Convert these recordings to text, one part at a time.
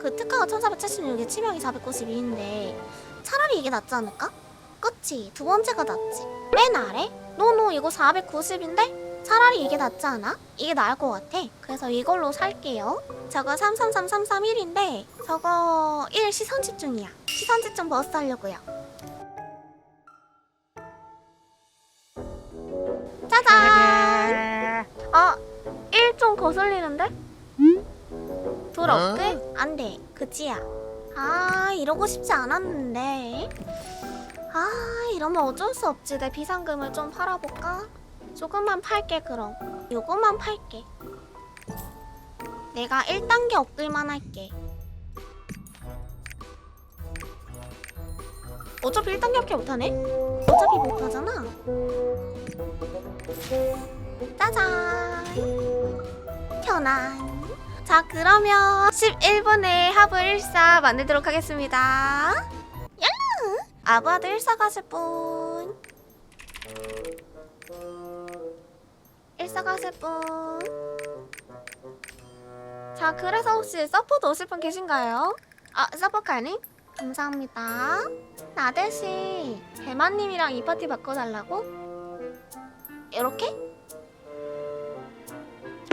그 특가가 1476에 치명이 492인데 차라리 이게 낫지 않을까? 그치 두 번째가 낫지 맨 아래? 노노 이거 490인데? 차라리 이게 낫지 않아? 이게 나을 것 같아 그래서 이걸로 살게요 저거 333331인데 저거 1 시선 집중이야 시선 집중 버스 하려고요 짜잔 아, 1좀 거슬리는데? 돌 어? 안 돼. 그치야. 아, 이러고 싶지 않았는데. 아, 이러면 어쩔 수 없지. 내 비상금을 좀 팔아볼까? 조금만 팔게, 그럼. 요것만 팔게. 내가 1단계 업글만 할게. 어차피 1단계밖에 못하네? 어차피 못하잖아. 짜잔. 편안. 자, 그러면 11분에 하부 14 만들도록 하겠습니다. 얄루! 아부아드 14 가실 분. 14 가실 분. 자, 그래서 혹시 서포트 오실 분 계신가요? 아, 서포트 가능? 감사합니다. 나 대신 대만님이랑 이 파티 바꿔달라고? 이렇게?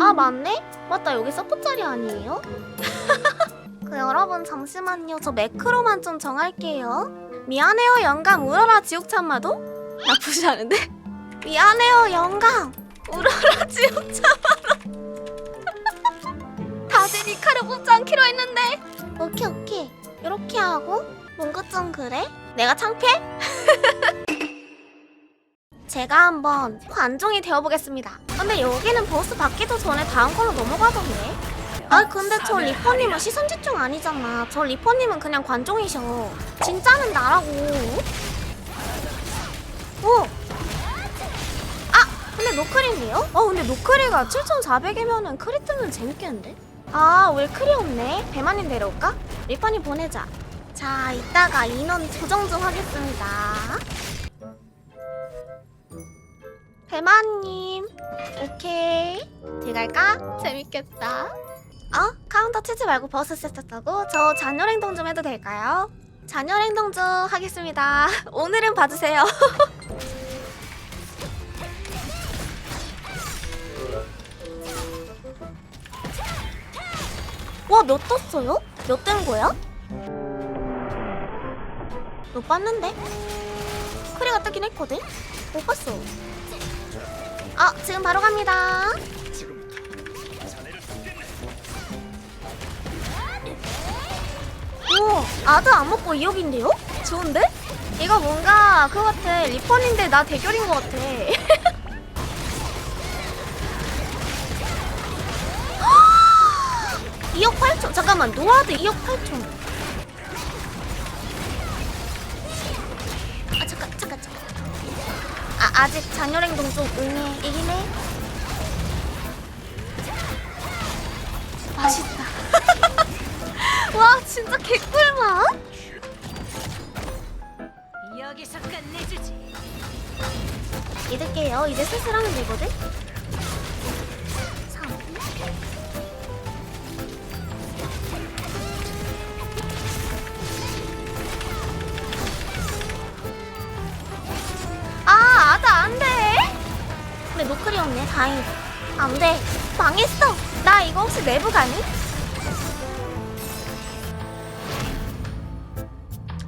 아 맞네? 맞다 여기 서포 자리 아니에요? 그 여러분 잠시만요 저 매크로만 좀 정할게요 미안해요 영감 울어라 지옥 참마도? 나쁘지 않은데? 미안해요 영감 울어라 지옥 참마도 다들 이카를 뽑지 않기로 했는데 오케이 오케이 이렇게 하고 뭔가 좀 그래? 내가 창피해? 제가 한번 관종이 되어보겠습니다. 근데 여기는 버스 받기도 전에 다음 걸로 넘어가던데? 아 근데 저 리퍼님은 시선 집중 아니잖아. 저 리퍼님은 그냥 관종이셔. 진짜는 나라고. 오! 아! 근데 노크리인데요? 어 근데 노크리가 7,400이면은 크리 뜨면 재밌겠는데? 아, 왜 크리 없네? 배만님 데려올까? 리퍼님 보내자. 자, 이따가 인원 조정 좀 하겠습니다. 배마님 오케이 들어갈까? 재밌겠다 어? 카운터 치지 말고 버스 셌었다고? 저 잔열 행동 좀 해도 될까요? 잔열 행동 좀 하겠습니다 오늘은 봐주세요 와 몇 떴어요? 몇뜬 거야? 못 봤는데? 크리가 뜨긴 했거든? 못 봤어 아, 지금 바로 갑니다. 오, 아드 안 먹고 2억인데요? 좋은데? 이거 뭔가 그거 같아. 리펀인데 나 대결인 것 같아. 2억 8천. 잠깐만, 노아드 2억 8천. 아, 아직 잔여행동 좀 응해 이기네. 맛있다. 와, 진짜 개꿀맛. 여기서 끝내주지. 믿을게요. 이제 슬슬 하면 되거든. 노크리 없네. 다행이다. 안 돼. 망했어. 나 이거 혹시 내부 가니?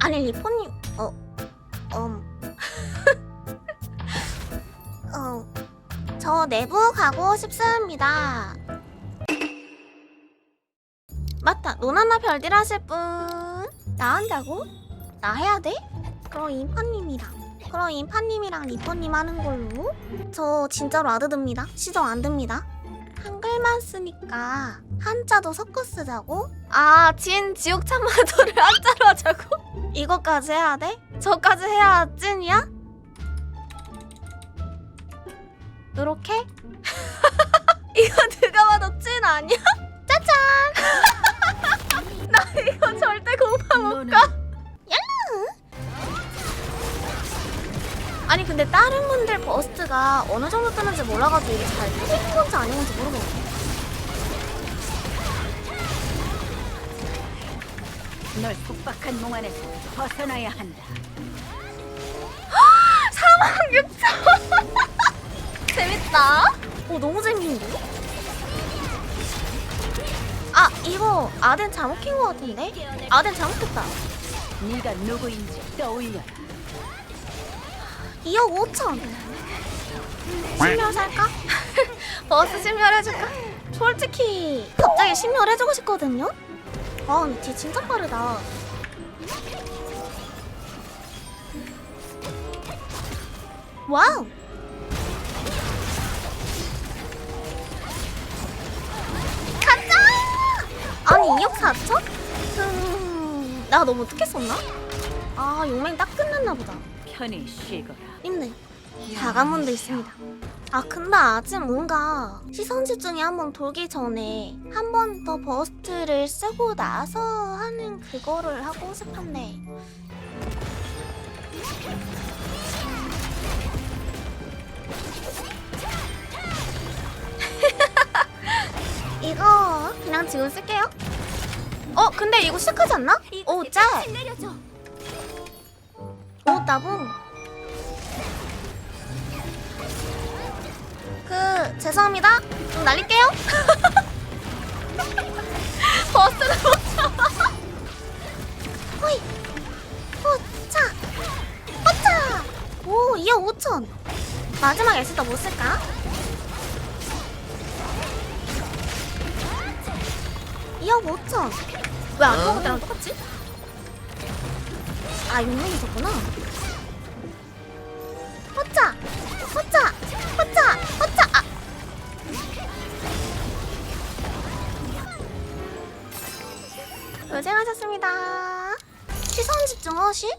아니, 리포님, 어, 음. 어, 저 내부 가고 싶습니다. 맞다, 노나나 별들 하실 분. 나 한다고? 나 해야 돼? 그럼 인파님이랑. 그럼 인파님이랑 리퍼님 하는 걸로. 저 진짜로 아드듭니다. 시정 안 듭니다. 한글만 쓰니까 한자도 섞어 쓰자고? 아, 진 지옥 참마도를 한자로 하자고? 이거까지 해야 돼? 저까지 해야 찐이야? 요렇게? 이거 누가 봐도 찐 아니야? 아니 근데 딱 다른 분들 버스트가 어느 정도 뜨는지 몰라가지고 이게 잘 뜨는 건지 아닌 건지 모르겠네. 널 속박한 몽환에서 벗어나야 한다. 4만 6천! 재밌다. 오, 너무 재밌는데? 아, 이거 아덴 잘못 킨것 같은데? 아덴 잘못 했다. 네가 누구인지 떠올려라. 2억 5천. 심혈 살까? 버스 심혈 해줄까? 솔직히 갑자기 심혈 해주고 싶거든요? 아 근데 뒤 진짜 빠르다. 와우! 가자! 아니 2억 4천? 음... 나 너무 어떻게 썼나? 아 용맹 딱 끝났나 보다. 편히 쉬거라. 힘내. 다가문도 있습니다. 아 근데 아직 뭔가 시선 집중이 한번 돌기 전에 한 번 더 버스트를 쓰고 나서 하는 그거를 하고 싶은데 이거 그냥 지금 쓸게요. 어 근데 이거 시작하지 않나? 오 짤. 오 나봉. 그 죄송합니다. 좀 날릴게요. 버스를 못 잡아. 호이. 호차. 호차. 오 2억 5천. 마지막 에스더 못 쓸까? 이억 5천. 왜안 먹을 때랑 똑같지? 아 용맹이 있었구나. 호차. 호차. 호차. 호차. 아. 고생하셨습니다. 시선 집중 허시?